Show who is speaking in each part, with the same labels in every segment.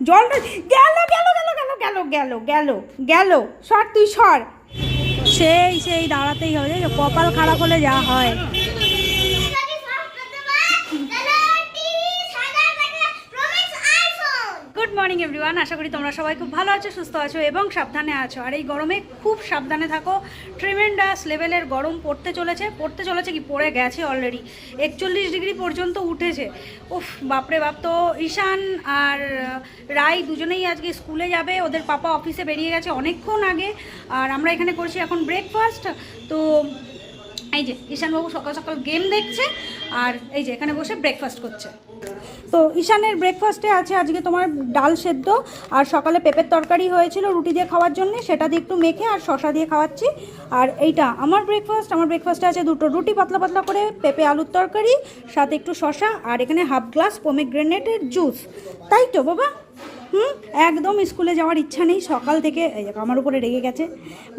Speaker 1: জলটা গেল গেল গেল গেল গেল গেল গেল গেল। সর তুই, সর। সেই সেই দাঁড়াতেই হবে কপাল খারাপ হলে যা হয়। গুড মর্নিং এভরিওয়ান আশা করি তোমরা সবাই খুব ভালো আছো, সুস্থ আছো এবং সাবধানে আছো। আর এই গরমে খুব সাবধানে থাকো। ট্রিমেন্ডাস লেভেলের গরম পড়তে চলেছে। পড়তে চলেছে কি? পড়ে গেছে অলরেডি একচল্লিশ ডিগ্রি পর্যন্ত উঠেছে। উফ, বাপরে বাপ। তো ঈশান আর রাই দুজনেই আজকে স্কুলে যাবে। ওদের পাপা অফিসে বেরিয়ে গেছে অনেকক্ষণ আগে। আর আমরা এখানে করছি এখন ব্রেকফাস্ট তো এই যে, ঈশানবাবু সকাল সকাল গেম দেখছে আর এই যে, এখানে বসে ব্রেকফাস্ট করছে। তো ঈশানের ব্রেকফাস্টে আছে আজকে তোমার ডাল সেদ্ধ আর সকালে পেঁপের তরকারি হয়েছিল রুটি দিয়ে খাওয়ার জন্য, সেটা দিয়ে একটু মেখে আর শশা দিয়ে খাওয়াচ্ছি। আর এইটা আমার ব্রেকফাস্ট আমার ব্রেকফাস্টে আছে দুটো রুটি পাতলা পাতলা করে পেঁপে আলুর তরকারি, সাথে একটু শশা আর এখানে হাফ গ্লাস পোমেগ্রেনেটের জুস তাই তো, বাবা? হুম, একদম স্কুলে যাওয়ার ইচ্ছা নেই, সকাল থেকে আমার উপরে রেগে গেছে।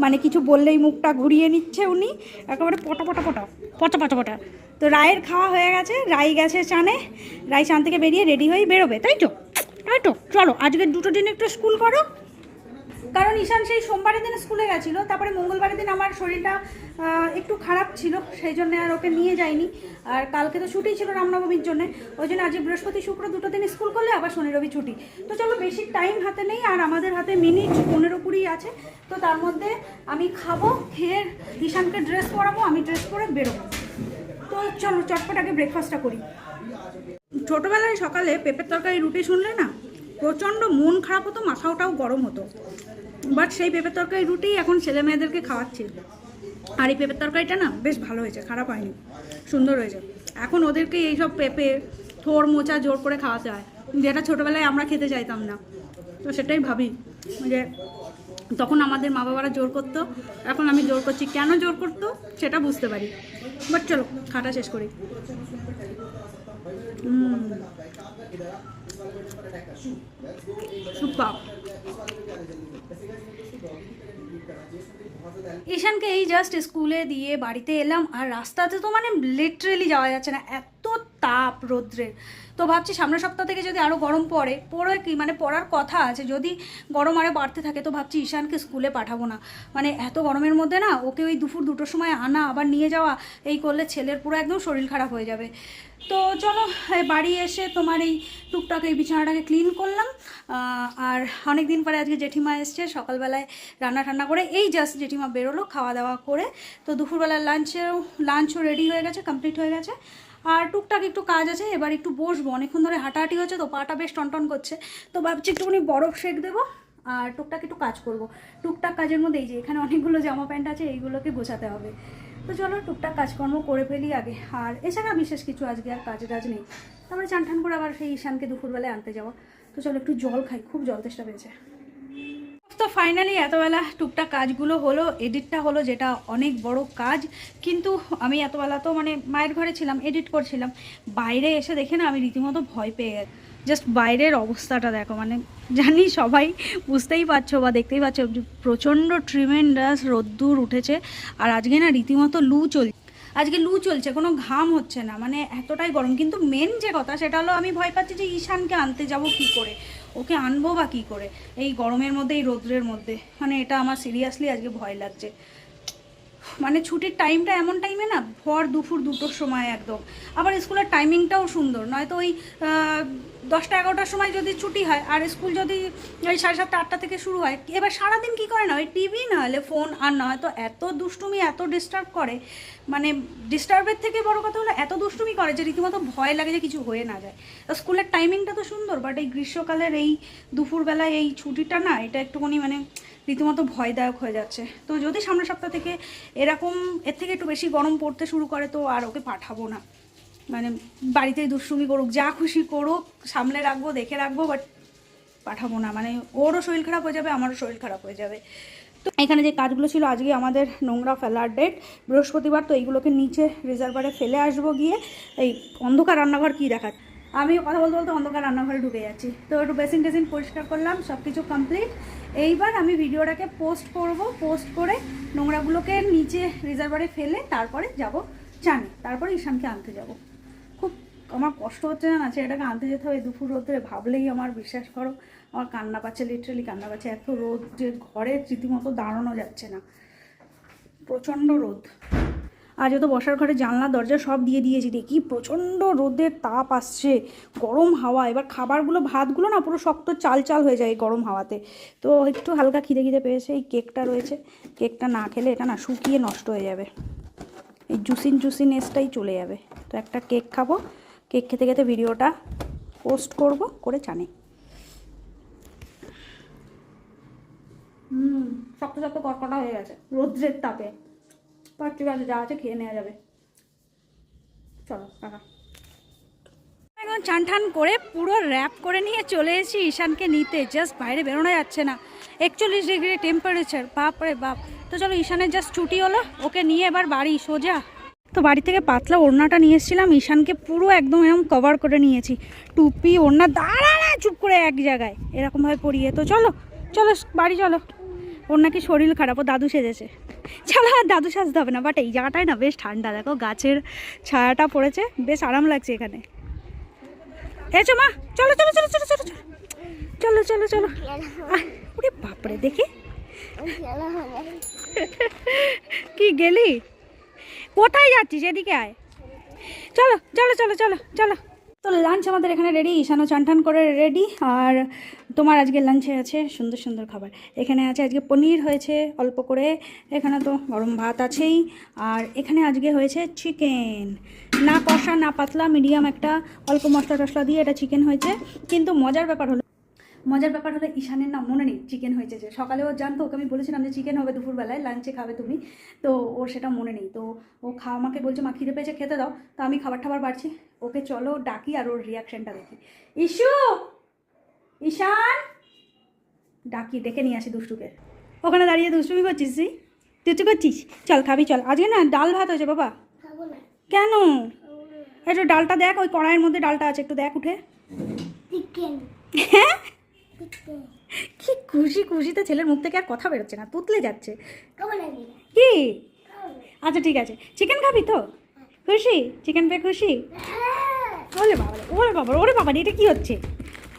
Speaker 1: মানে কিছু বললেই মুখটা ঘুরিয়ে নিচ্ছে উনি, একেবারে পটা পটা পটা পটা পটা পটা। তো রায়ের খাওয়া হয়ে গেছে, রাই গেছে চানে রাই চান থেকে বেরিয়ে রেডি হয়ে বেরোবে, তাই তো? তাই তো, চলো আজকে দুটো দিন একটু স্কুল করো কারণ ঈশান সেই সোমবারের দিন স্কুলে গেছিল, তারপরে মঙ্গলবারের দিন আমার শরীরটা একটু খারাপ ছিল, সেই জন্য আর ওকে নিয়ে যাইনি। আর কালকে তো ছুটি ছিল রামনবমীর জন্য, ওই জন্য আজ বৃহস্পতি শুক্র দুটো দিন স্কুল করলে, আবার শনি রবি ছুটি। তো চলো বেশি টাইম হাতে নেই, আর আমাদের হাতে মিনিট পনেরো কুড়ি আছে। তো তার মধ্যে আমি খাব, খেয়ে ঈশানকে ড্রেস পরাবো, আমি ড্রেস পরে বেরোবো। তো চলো চটপট আগে ব্রেকফাস্টটা করি। ছোটোবেলায় সকালে পেঁপের তরকারি, রুটি শুনলে না, প্রচণ্ড মন খারাপ হতো মাথাওটাও গরম হতো। বাট সেই পেঁপের তরকারি রুটি এখন ছেলে মেয়েদেরকে খাওয়াচ্ছি আর এই পেঁপের তরকারিটা না বেশ ভালো হয়েছে, খারাপ হয়নি, সুন্দর হয়েছে। এখন ওদেরকে এইসব পেঁপে, থোর মোচা জোর করে খাওয়াতে হয়। যেটা ছোটোবেলায় আমরা খেতে চাইতাম না। তো সেটাই ভাবি, যে তখন আমাদের মা বাবারা জোর করতো, এখন আমি জোর করছি। কেন জোর করতো? সেটা বুঝতে পারি। বাট চলো, খাটা শেষ করি। ঈশানকে এই জাস্ট স্কুলে দিয়ে বাড়িতে এলাম, আর রাস্তাতে তো মানে লিটারেলি যাওয়া যাচ্ছে না। এত তাপ, রৌদ্রের। তো ভাবছি সামনের সপ্তাহ থেকে যদি আরও গরম পড়ে পড়ে কি? মানে পড়ার কথা আছে, যদি গরম আরও বাড়তে থাকে, তো ভাবছি ঈশানকে স্কুলে পাঠাবো না। মানে এত গরমের মধ্যে না, ওকে ওই দুপুর দুটোর সময় আনা, আবার নিয়ে যাওয়া, এই করলে ছেলের পুরো একদম শরীর খারাপ হয়ে যাবে। তো চলো বাড়ি এসে তোমার এই টুকটাক এই বিছানাটাকে ক্লিন করলাম। আর অনেক দিন পরে আজকে জেঠিমা এসছে, সকালবেলায় রান্না টান্না করে, এই জাস্ট জেঠিমা বেরোলো, খাওয়া দাওয়া করে। তো দুপুরবেলার লাঞ্চেও লাঞ্চও রেডি হয়ে গেছে কমপ্লিট হয়ে গেছে। আর টুকটাক একটু কাজ আছে, এবার একটু বসবো। অনেকক্ষণ ধরে হাঁটাহাঁটি হচ্ছে তো, পাটা বেশ টনটন করছে। তো ভাবছি একটুখানি বরফ শেক দেবো আর টুকটাক একটু কাজ করব। টুকটাক কাজের মধ্যে এই যে, এখানে অনেকগুলো জামা প্যান্ট আছে, এইগুলোকে গোছাতে হবে। তো চলো, টুকটাক কাজকর্ম করে ফেলি আগে। আর এছাড়া বিশেষ কিছু, আজকে আর কাজ টাজ নেই। তারপরে চান টান করে আবার সেই ঈশানকে দুপুরবেলায় আনতে যাওয়া তো চলো, একটু জল খাই, খুব জল তেষ্টা পেয়েছে। তো ফাইনালি এতবেলা টুকটাক কাজগুলো হলো এডিটটা হলো যেটা অনেক বড় কাজ। কিন্তু আমি এতবেলা তো মানে মায়ের ঘরে ছিলাম এডিট করছিলাম। বাইরে এসে দেখে না আমি রীতিমতো ভয় পেয়ে গেছি। জাস্ট বাইরের অবস্থাটা দেখো মানে জানি সবাই বুঝতেই পারছ বা দেখতেই পাচ্ছ প্রচণ্ড ট্রিমেন্ডাস রোদ্দুর উঠেছে। আর আজকে না রীতিমতো লু চলছে আজকে লু চলছে, কোনো ঘাম হচ্ছে না মানে এতটাই গরম। কিন্তু মেন যে কথা সেটা হলো, আমি ভয় পাচ্ছি যে ঈশানকে আনতে যাব কি করে? ওকে আনব বা কী করে? এই গরমের মধ্যে, এই রোদ্রের মধ্যে। মানে এটা আমার সিরিয়াসলি আজকে ভয় লাগছে। মানে ছুটির টাইমটা এমন টাইমে না, ভর দুপুর দুটোর সময় একদম। আবার স্কুলের টাইমিংটাও সুন্দর। নয়তো ওই দশটা এগারোটার সময় যদি ছুটি হয় আর স্কুল যদি ওই সাড়ে সাতটা, আটটা থেকে শুরু হয়, এবার সারাদিন কী করে না, ওই টিভি না হলে ফোন আর না হয়তো এত দুষ্টুমি, এত ডিস্টার্ব করে মানে ডিস্টার্বের থেকে বড় কথা হলো এত দুষ্টুমি করে যে রীতিমতো ভয় লাগে যে কিছু হয়ে না যায়। স্কুলের টাইমিংটা তো সুন্দর বাট এই গ্রীষ্মকালের এই দুপুরবেলায় এই ছুটিটা না, এটা একটুখানি মানে রীতিমতো ভয়দায়ক হয়ে যাচ্ছে। তো যদি সামনের সপ্তাহ থেকে এরকম, এর থেকে একটু বেশি গরম পড়তে শুরু করে, তো আর ওকে পাঠাবো না। মানে বাড়িতেই দুষ্টুমি করুক, যা খুশি করুক, সামলে রাখব, দেখে রাখব বাট পাঠাবো না। মানে ওরও শরীর খারাপ হয়ে যাবে, আমারও শরীর খারাপ হয়ে যাবে। তো এখানে যে কাজগুলো ছিল, আজকে আমাদের নোংরা ফেলার ডেট বৃহস্পতিবার তো এইগুলোকে নিচে রিজার্ভারে ফেলে আসব গিয়ে। এই অন্ধকার রান্নাঘর কী দেখাচ্ছে আমি কথা বলতে বলতে অন্ধকার রান্নাঘরে ঢুকে যাচ্ছি। তো একটু বেসিন টেসিন পরিষ্কার করলাম সব কিছু কমপ্লিট এইবার আমি ভিডিওটাকে পোস্ট করব পোস্ট করে নোংরাগুলোকে নিচে রিজার্ভারে ফেলে, তারপরে যাব চানে, তারপরে ঈশানকে আনতে যাব। আমার কষ্ট হচ্ছে না ছেলেটাকে আনতে যেতে হবে দুপুর রোদে ভাবলেই আমার বিশ্বাস করো, আমার কান্না পাচ্ছে লিটারালি কান্না পাচ্ছে। এত রোদ যে ঘরে রীতিমতো দাঁড়ানো যাচ্ছে না। প্রচণ্ড রোদ। আজও তো বসার ঘরে জানলা, দরজা সব দিয়ে দিয়েছি দেখি প্রচণ্ড রোদের তাপ আসছে, গরম হাওয়া। এবার খাবারগুলো, ভাতগুলো না পুরো শক্ত চাল চাল হয়ে যায় গরম হাওয়াতে। তো একটু হালকা খিদে খিদে পেয়েছে, এই কেকটা রয়েছে। কেকটা না খেলে এটা না শুকিয়ে নষ্ট হয়ে যাবে। এই জুসিন জুসিনেসটাই চলে যাবে। তো একটা কেক খাব কেক খেতে খেতে ভিডিওটা পোস্ট করব করে জানি। হুম শক্ত শক্ত কটকটা হয়ে গেছে রোদ্রের তাপে। বাট ঠিক আছে যা আছে খেয়ে নেওয়া যাবে। চলো টাকা এখন চান করে পুরো র্যাপ করে নিয়ে চলে এসেছি ঈশানকে নিতে জাস্ট বাইরে বেরোনো যাচ্ছে না। একচল্লিশ ডিগ্রি টেম্পারেচার বাপ রে বাপ। তো চলো ঈশানের জাস্ট ছুটি হলো ওকে নিয়ে এবার বাড়ি সোজা। তো বাড়ি থেকে পাতলা ওড়নাটা নিয়ে এসেছিলাম। ঈশানকে পুরো একদম এরকম কভার করে নিয়েছি। টুপি ওড়না দাঁড়া না চুপ করে এক জায়গায়। এরকমভাবে পরিয়ে। তো চলো চলো বাড়ি চলো। ওর নাকি শরীর খারাপ? ও দাদু সেজেছে। চলো আর দাদু সাজতে হবে না। বাট এই জায়গাটায় না বেশ ঠান্ডা। দেখো গাছের ছায়াটা পড়েছে। বেশ আরাম লাগছে এখানে। এসো মা চলো চলো চলো চলো চলো চলো চলো চলো ওরে বাপরে দেখি। কি গেলি? কোথায় যাচ্ছিস? এদিকে আয়। চলো চলো চলো চলো চলো। তো লাঞ্চ আমাদের এখানে রেডি ঈশানো চান টান করে রেডি আর তোমার আজকে লাঞ্চে আছে সুন্দর সুন্দর খাবার। এখানে আছে আজকে পনির হয়েছে অল্প করে। এখানে তো গরম ভাত আছেই। আর এখানে আজকে হয়েছে চিকেন না কষা, না পাতলা মিডিয়াম একটা। অল্প মশলা টশলা দিয়ে এটা চিকেন হয়েছে। কিন্তু মজার ব্যাপার হলো মজার ব্যাপার হলো ঈশানের না মনে নেই চিকেন হয়েছে যে। সকালে ও জানতো ওকে আমি বলেছিলাম যে চিকেন হবে দুপুরবেলায় লাঞ্চে খাবে তুমি। তো ওর সেটা মনে নেই। তো ও খাওয়া আমাকে বলছে মা খিদে পেয়েছে খেতে দাও। তো আমি খাবার টাবার বাড়ছি। ওকে চলো ডাকি আর ওর রিয়াকশনটা দেখি। ইস্যু ঈশান! ডাকি ডেকে নিয়ে আসি দুষ্টুকে। ওখানে দাঁড়িয়ে দুষ্টুমি করছিস তুই? দুষ্টু করছিস? চল খাবি চল। আজকে না ডাল ভাত হয়েছে বাবা। কেন? একটু ডালটা দেখ ওই কড়াইয়ের মধ্যে ডালটা আছে একটু দেখ উঠে। হ্যাঁ? কি খুশি খুশিতে ছেলের মুখ থেকে আর কথা বেরোচ্ছে না তুতলে যাচ্ছে। কি? আচ্ছা ঠিক আছে। চিকেন খাবি তো? খুশি? চিকেন পেয়ে খুশি? ওরে বাবা ওরে বাবা ওরে বাবা এটা কি হচ্ছে?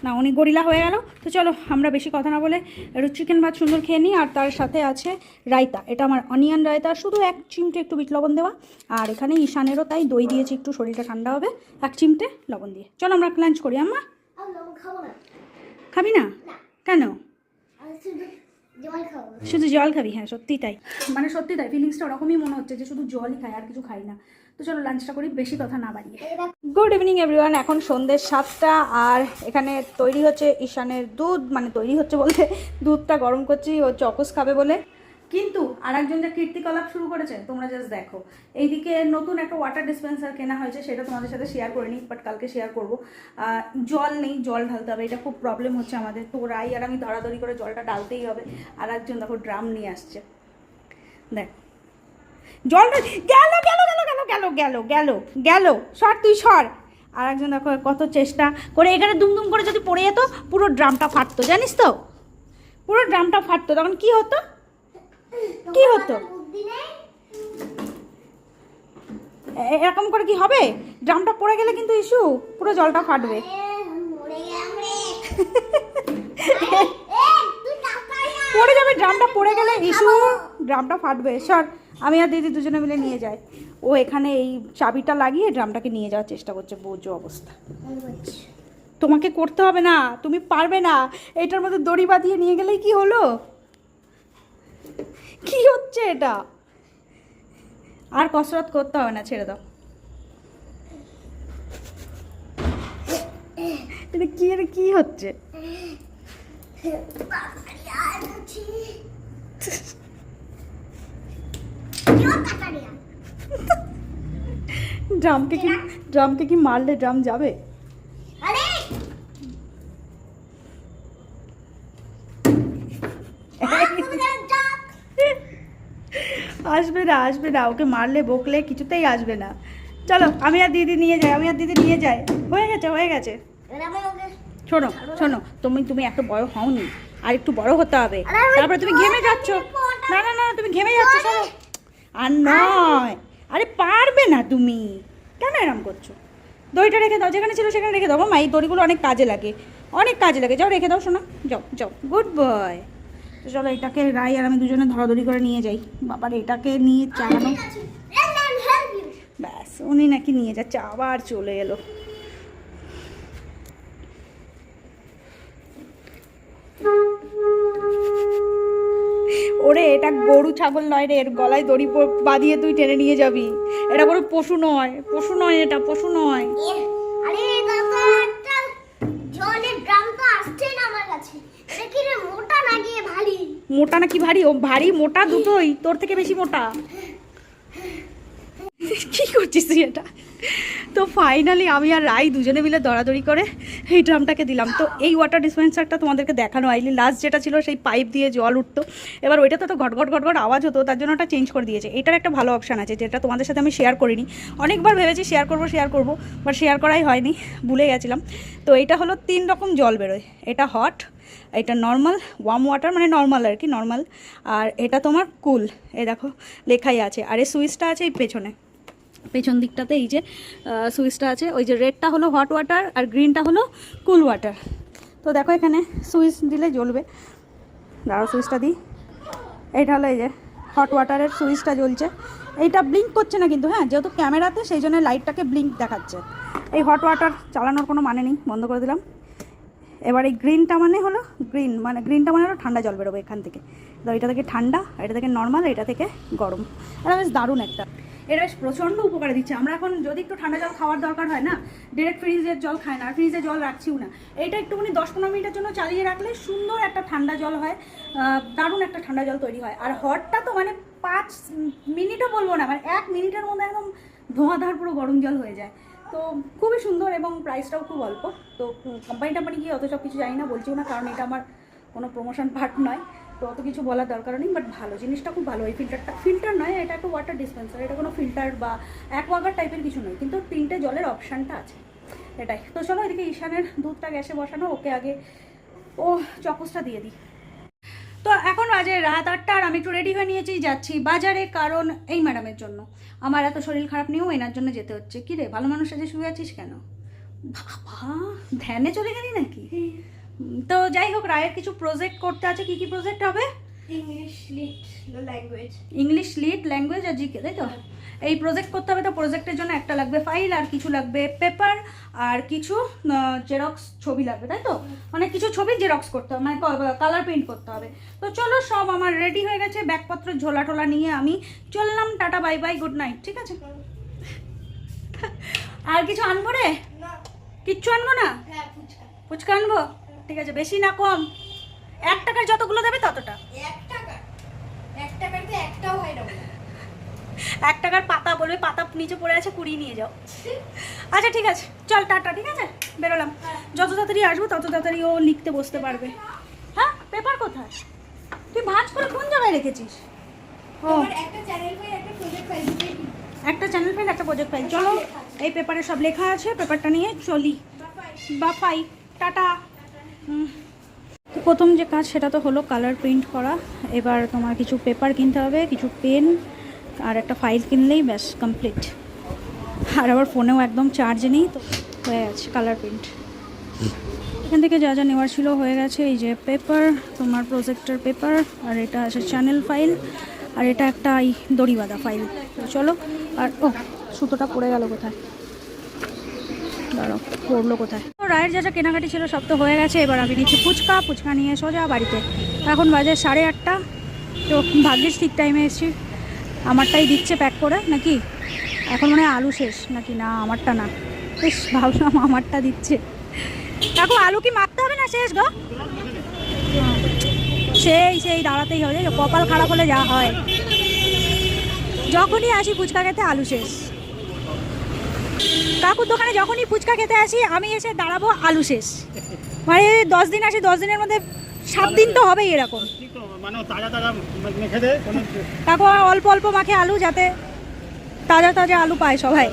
Speaker 1: না উনি গরিলা হয়ে গেল। তো চলো আমরা বেশি কথা না বলে একটু চিকেন ভাত সুন্দর খেয়ে নিই আর তার সাথে আছে রায়তা। এটা আমার অনিয়ন রায়তা শুধু এক চিমটে একটু বিট লবণ দেওয়া। আর এখানে ঈশানেরও তাই দই দিয়েছি একটু শরীরটা ঠান্ডা হবে। এক চিমটে লবণ দিয়ে। চলো আমরা লাঞ্চ করি আম্মা। খাবি না? কেন? শুধু জল খাবি। হ্যাঁ সত্যি তাই। মানে সত্যি তাই ফিলিংসটা ওরকমই মনে হচ্ছে যে শুধু জলই খাই আর কিছু খাই না। তো চলো লাঞ্চটা করি বেশি কথা না বাড়িয়ে। গুড ইভিনিং এভরিওয়ান এখন সন্ধ্যে সাতটা আর এখানে তৈরি হচ্ছে ঈশানের দুধ মানে তৈরি হচ্ছে বলতে দুধটা গরম করছি ও চকোস খাবে বলে। কিন্তু আর একজন যে কীর্তিকলাপ শুরু করেছে, তোমরা জাস্ট দেখো। এইদিকে নতুন একটা ওয়াটার ডিসপেন্সার কেনা হয়েছে, সেটা তোমাদের সাথে শেয়ার করে নিই বাট কালকে শেয়ার করব। জল নেই, জল ঢালতে হবে, এটা খুব প্রবলেম হচ্ছে আমাদের। তো রাই আর আমি দড়াদড়ি করে জলটা ডালতেই হবে। আর একজন দেখো ড্রাম নিয়ে আসছে। দেখ। জলটা গেল গেল গেল গেল গেল গেল গেল গেল। সর তুই, সর। আর একজন দেখো কত চেষ্টা করে, এখানে দুমদুম করে যদি পড়ে যেত, পুরো ড্রামটা ফাটতো, জানিস তো? পুরো ড্রামটা ফাটতো, তখন কি হতো? কি হতো? এরকম করে কি হবে? ড্রামটা পড়ে গেলে কিন্তু ইস্যু পুরো জলটা ফাটবে। পড়ে যাবে ড্রামটা পড়ে গেলে ইস্যু ড্রামটা ফাটবে। সর আমি আর দিদি দুজনে মিলে নিয়ে যাই। ও এখানে এই চাবিটা লাগিয়ে ড্রামটাকে নিয়ে যাওয়ার চেষ্টা করছে। বোঝো অবস্থা। তোমাকে করতে হবে না তুমি পারবে না। এটার মধ্যে দড়ি বাঁধিয়ে নিয়ে গেলেই কি হলো? কি হচ্ছে এটা? আর কসরত করতে হবে না ছেড়ে দাও। এটা কি এটা কি হচ্ছে? ড্রামকে কি ড্রামকে কি মারলে ড্রাম যাবে? আসবে না আসবে না। ওকে মারলে বকলে কিছুতেই আসবে না। চলো আমি আর দিদি নিয়ে যাই আমি আর দিদি নিয়ে যাই। হয়ে গেছে হয়ে গেছে। শোনো শোনো তুমি তুমি এত বড় হওনি। আর একটু বড় হতে হবে। তারপরে তুমি ঘেমে যাচ্ছ। না না না তুমি ঘেমে যাচ্ছ সরো আর নয়। আরে পারবে না তুমি। কেন এরম করছ? দড়িটা রেখে দাও যেখানে ছিল সেখানে রেখে দাও। মা এই দড়িগুলো অনেক কাজে লাগে। অনেক কাজে লাগে। যাও রেখে দাও শোনা। যাও যাও। Good boy. তো চলো এটাকে রাই আর আমি দুজনে ধরাধরি করে নিয়ে যাই। বাবার, এটাকে নিয়ে চালানো। ব্যাস, উনি নাকি নিয়ে যাচ্ছে, আবার চলে এলো। ওরে, এটা গরু ছাগল নয় রে, এর গলায় দড়ি বাঁধিয়ে তুই টেনে নিয়ে যাবি। এটা কোনো পশু নয় পশু নয় এটা, পশু নয়।
Speaker 2: মোটা
Speaker 1: নাকি ভারী? ও ভারী, মোটা দুটোই। তোর থেকে বেশি মোটা। কি করছিস তুই এটা? তো ফাইনালি আমি আর রাই দুজনে মিলে দৌড়াদৌড়ি করে এই ড্রামটাকে দিলাম। তো এই ওয়াটার ডিসপেন্সারটা তোমাদেরকে দেখানো হয়নি। লাস্ট যেটা ছিল সেই পাইপ দিয়ে জল উঠতো। এবার ওইটাতে তো ঘট ঘট ঘট আওয়াজ হতো, তার জন্য ওটা চেঞ্জ করে দিয়েছে। এটার একটা ভালো অপশান আছে, যেটা তোমাদের সাথে আমি শেয়ার করিনি। অনেকবার ভেবেছি শেয়ার করব শেয়ার করব বাট শেয়ার করাই হয়নি, ভুলে গেছিলাম। তো এটা হলো তিন রকম জল বেরোয়। এটা হট এটা নর্মাল ওয়ার্ম ওয়াটার মানে নর্মাল আর কি নর্মাল আর এটা তোমার কুল এ দেখো, লেখাই আছে। আর এই সুইচটা আছে এই পেছনে। পেছন দিকটাতে এই যে সুইচটা আছে। ওই যে রেডটা হলো হট ওয়াটার আর গ্রিনটা হলো কুল ওয়াটার তো দেখো এখানে সুইচ দিলে জ্বলবে। দাঁড়াও, সুইচটা দিই। এইটা হলো এই যে হট ওয়াটারের সুইচটা জ্বলছে। এইটা ব্লিঙ্ক করছে না কিন্তু হ্যাঁ? যেহেতু ক্যামেরাতে সেই জন্য লাইটটাকে ব্লিঙ্ক দেখাচ্ছে। এই হট ওয়াটার চালানোর কোনো মানে নেই, বন্ধ করে দিলাম। এবার এই গ্রিনটা মানে হলো গ্রিন মানে গ্রিনটা মানে হলো ঠান্ডা জল বেরোবে এখান থেকে। তো এটা থেকে ঠান্ডা এটা থেকে নর্মাল এটা থেকে গরম। এটা বেশ দারুণ একটা। এটা বেশ প্রচণ্ড উপকারে দিচ্ছে। আমরা এখন যদি একটু ঠান্ডা জল খাওয়ার দরকার হয় না ডিরেক্ট ফ্রিজের জল খায় না ফ্রিজে জল রাখছিও না। এইটা একটুখানি দশ পনেরো মিনিটের জন্য চালিয়ে রাখলে সুন্দর একটা ঠান্ডা জল হয় দারুণ একটা ঠান্ডা জল তৈরি হয়। আর হটটা তো মানে পাঁচ মিনিটও বলব না মানে এক মিনিটের মধ্যে একদম ধোঁয়াধার পুরো গরম জল হয়ে যায়। তো খুবই সুন্দর এবং প্রাইসটাও খুব অল্প। তো কোম্পানি টাম্পানি গিয়ে অত সব কিছু জানি না, বলছিও না, কারণ এটা আমার কোনো প্রমোশন পার্ট নয়। তো অত কিছু বলার দরকার নেই বাট ভালো জিনিসটা খুব ভালো। এই ফিল্টারটা ফিল্টার নয়, এটা একটা ওয়াটার ডিসপেন্সার এটা কোনো ফিল্টার বা অ্যাকোয়াগার টাইপের কিছু নয়, কিন্তু তিনটে জলের অপশানটা আছে। এটাই। তো চলো এদিকে ঈশানের দুধটা গ্যাসে বসানো, ওকে আগে ও চকসটা দিয়ে দিই। তো এখন বাজে রাত আটটা, আর আমি একটু রেডি হয়ে নিয়েছি, যাচ্ছি বাজারে, কারণ এই ম্যাডামের জন্য। আমার এত শরীর খারাপ নিয়েও এনার জন্য যেতে হচ্ছে। কি রে, ভালো মানুষ সাথে শুয়ে আছিস কেন? বাবা, ধ্যানে চলে গেলি নাকি? তো যাই হোক রায়ের কিছু প্রজেক্ট করতে আছে কি কি প্রজেক্ট হবে?
Speaker 2: English lit language
Speaker 1: English lit language আর জিকে তাই তো? এই প্রজেক্ট করতে হবে তো প্রজেক্টের জন্য একটা লাগবে ফাইল আর কিছু লাগবে পেপার আর কিছু জেরক্স ছবি লাগবে তাই তো? মানে কিছু ছবি জেরক্স করতে হবে মানে কালার প্রিন্ট করতে হবে। তো চলো সব আমার রেডি হয়ে গেছে ব্যাগপত্র ঝোলা টোলা নিয়ে আমি চললাম tata bye bye good night ঠিক আছে? আর কিছু আনব রে? কিচ্ছু আনব না?
Speaker 2: হ্যাঁ ফুচকা
Speaker 1: আনব? ঠিক আছে বেশি না কম। এক টাকার যতগুলো দেবে ততটা।
Speaker 2: এক টাকা? এক টাকার তো একটাও হয় না
Speaker 1: এক টাকার পাতা বলবে পাতা নিচে পড়ে আছে কুড়িয়ে নিয়ে যাও। আচ্ছা ঠিক আছে চল টাটা ঠিক আছে? বেরোলাম। যত তাড়াতাড়ি আসব তত তাড়াতাড়ি ও লিখতে বসতে পারবে। হ্যাঁ পেপার কোথায়? তুই ভাঁজ করে কোন জায়গায় রেখেছিস? ও।
Speaker 2: একটা চ্যানেল ফাইল একটা প্রজেক্ট ফাইল
Speaker 1: একটা চ্যানেল ফাইল একটা প্রজেক্ট ফাইল চলো এই পেপারে সব লেখা আছে পেপারটা নিয়ে চলি। বা পাই টাটা। প্রথম যে কাজ সেটা তো হলো কালার প্রিন্ট করা। এবার তোমার কিছু পেপার কিনতে হবে, কিছু পেন আর একটা ফাইল কিনলেই ব্যাস কমপ্লিট আর আবার ফোনেও একদম চার্জ নেই, তো হয়ে গেছে কালার প্রিন্ট এখান থেকে যা যা নেওয়ার ছিল হয়ে গেছে, এই যে পেপার তোমার প্রজেক্টর পেপার আর এটা আছে চ্যানেল ফাইল আর এটা একটা এই দড়ি বাঁধা ফাইল চলো, আর ও সুতোটা পড়ে গেল কোথায়? দাঁড়াও, পড়ল কোথায়? রায়ের যা যা কেনাকাটি ছিল সব তো হয়ে গেছে। এবার আমি নিচ্ছি ফুচকা ফুচকা নিয়ে সোজা বাড়িতে। এখন বাজে সাড়ে আটটা। তো ভাগ্যিস ঠিক টাইমে এসেছি। আমারটাই দিচ্ছে প্যাক করে, নাকি? এখন মনে আলু শেষ। নাকি না, আমারটা না। বেশ ভাবলাম আমারটা দিচ্ছে। কাকু, আলু কি মাখতে হবে না শেষ গো? সেই সেই, দাঁড়াতেই হবে। কপাল খারাপ হলে যা হয়। যখনই আসি ফুচকা খেতে আলু শেষ। কাকুর দোকানে যখনই ফুচকা খেতে আসি আমি এসে দাঁড়াবো আলু শেষ। মানে দশ দিন আসি দশ দিনের মধ্যে সাত দিন তো হবেই এরকম।
Speaker 3: মানে
Speaker 1: কাকু অল্প অল্প মাখে আলু যাতে তাজা তাজা আলু পায় সবাই।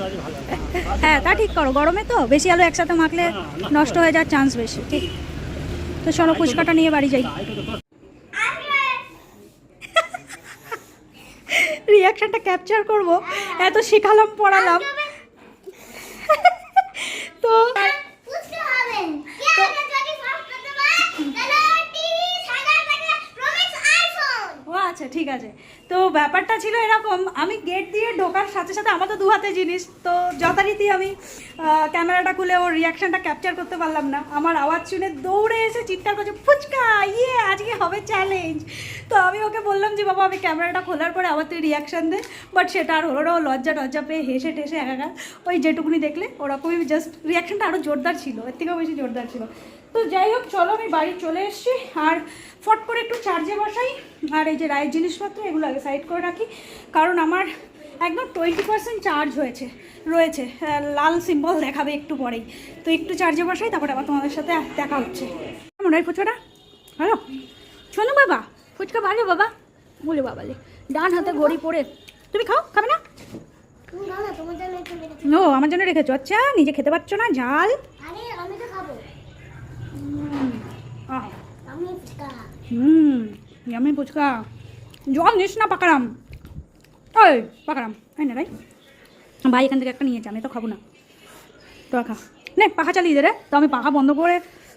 Speaker 1: হ্যাঁ তা ঠিক করো গরমে তো বেশি আলু একসাথে মাখলে নষ্ট হয়ে যাওয়ার চান্স বেশি ঠিক। তো চলো ফুচকাটা নিয়ে বাড়ি যাই। রিয়াকশনটা ক্যাপচার করব এত শিখালাম পড়ালাম তো
Speaker 2: বুঝতে হবে কে আগে যদি ফার্স্ট করতে পারে তাহলে টিভি সাদা টাকা প্রমিস আইফোন
Speaker 1: ও আচ্ছা ঠিক আছে। তো ব্যাপারটা ছিল এরকম, আমি গেট দিয়ে ঢোকার সাথে সাথে আমার তো দু হাতে জিনিস, তো যথারীতি আমি ক্যামেরাটা খুলে ওর রিয়াকশনটা ক্যাপচার করতে পারলাম না। আমার আওয়াজ শুনে দৌড়ে এসে চিৎকার করছে, ফুচকা ইয়ে আজকে হবে চ্যালেঞ্জ তো আমি ওকে বললাম যে, বাবা, আমি ক্যামেরাটা খোলার পরে আবার তুই রিয়াকশান দে। বাট সেটা আর হলো না লজ্জা টজ্জা পেয়ে হেসে টেসে একাকার ওই যেটুকুনি দেখলে, ওরকমই জাস্ট রিয়াকশনটা আরও জোরদার ছিল, এর থেকেও বেশি জোরদার ছিল। তো যাই হোক চলো আমি বাড়ি চলে এসেছি। আর ফট করে একটু চার্জে বসাই। আর এই যে রায়ের জিনিসপত্র এগুলো আগে সাইড করে রাখি। কারণ আমার একদম টোয়েন্টি পার্সেন্ট চার্জ হয়েছে রয়েছে। লাল সিম্বল দেখাবে একটু পরেই। তো একটু চার্জে বসাই তারপরে আবার তোমাদের সাথে দেখা হচ্ছে। কেমন হয় ফুচকাটা? হ্যালো শোনো বাবা ফুচকা ভালো বাবা। বলে বাবালে ডান হাতে ঘড়ি পরে। তুমি খাও খাবে না? ও আমার জন্য রেখেছো। আচ্ছা নিজে খেতে পারছ না? ঝাল
Speaker 2: আরে আমি তো খাব
Speaker 1: আহ
Speaker 2: আমি ফুচকা
Speaker 1: হুম আমি ফুচকা। জল নিস না, পাকারাম। ওই পাকারাম তাই না, রাই। ভাই, এখান থেকে একটা নিয়েছে আমি তো খাব না। তো খা। নে, পাখা চালিয়ে দে রে। তো আমি পাখা বন্ধ করে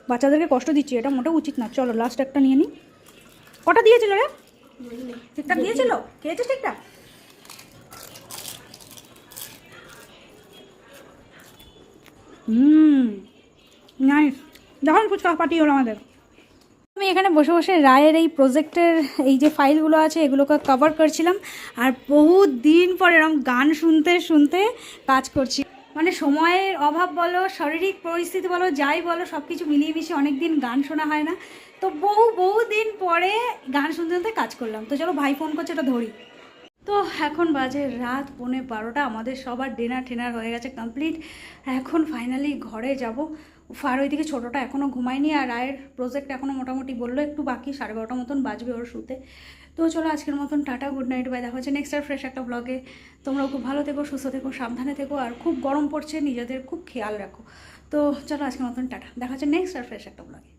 Speaker 1: বাচ্চাদেরকে কষ্ট দিচ্ছি, এটা মোটেও উচিত না। চলো লাস্ট একটা নিয়ে নিই কটা দিয়েছিল রে? ঠিকঠাক দিয়েছিল? খেয়েছিস ঠিকঠাক? হুম নাইস যখন ফুচকা পার্টি হলো আমাদের। আমি এখানে বসে বসে রায়ের এই প্রজেক্টের এই যে ফাইলগুলো আছে, এগুলোকে কভার করছিলাম আর বহু দিন পর এরকম গান শুনতে শুনতে কাজ করছি। মানে সময়ের অভাব বলো, শারীরিক পরিস্থিতি বলো, যাই বলো সব কিছু মিলিয়ে মিশিয়ে অনেক দিন গান শোনা হয় না। তো বহু বহু দিন পরে গান শুনতে শুনতে কাজ করলাম। তো চলো ভাই ফোন করছে এটা ধরি। তো এখন বাজে রাত পৌনে বারোটা, আমাদের সবার ডিনার টিনার হয়ে গেছে কমপ্লিট এখন ফাইনালি ঘরে যাব। ফার ওইদিকে ছোটোটা এখনও ঘুমায়নি আর রায়ের প্রজেক্ট এখনও মোটামুটি বলল একটু বাকি সাড়ে বারোটা মতন বাজবে ওর শুতে। তো চলো আজকের মতন টাটা গুড নাইট বাই দেখা হচ্ছে নেক্সট আর ফ্রেশ একটা ব্লগে তোমরাও খুব ভালো থেকো, সুস্থ থেকো, সাবধানে থেকো আর খুব গরম পড়ছে, নিজেদের খুব খেয়াল রাখো। তো চলো আজকের মতন টাটা। দেখা হচ্ছে নেক্সট আর ফ্রেশ একটা ব্লগে